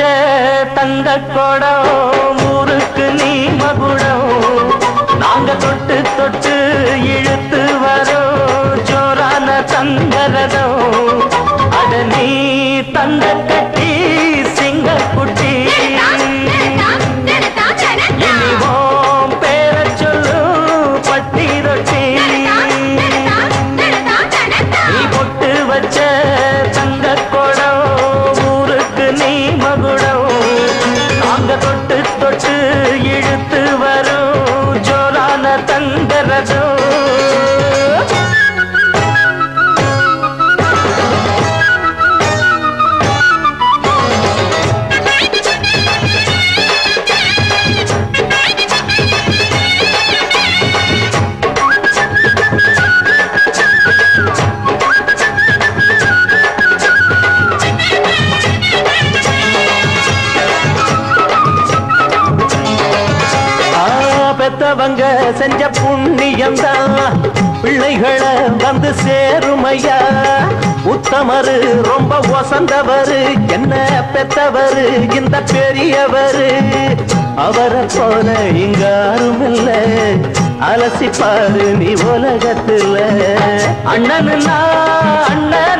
வச்ச தங்க கொடம் ஊருக்கு நீ மகுடம் நாங்க தொட்டு தொட்டு இழுத்து வரோம் ஜோரான தங்கரதம் அட நீ தந்த செஞ்ச புண்ணியம் தான் பிள்ளைகளை வந்து சேருமையா. உத்தமரு ரொம்ப ஒசந்தவரு என்ன பெத்தவரு இந்த பெரியவரு. அவரை போல இங்க யாரும் இல்ல அலசிப்பாரு நீ உலகத்துல. அண்ணன் அண்ணன்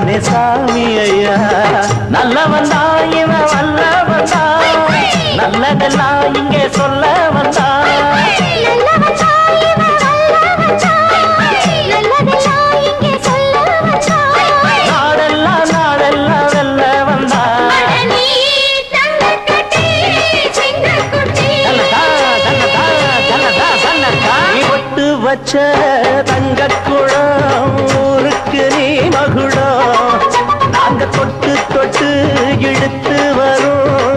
நீதானே சாமி ஐயா. நல்லவன் தான் இவன் வல்லவன் தான் நல்லதெல்லாம் இங்கே சொல்ல வச்ச தங்க குடம் ஊருக்கு நீ மகுடம். நாங்க தொட்டு தொட்டு இழுத்து வரும்.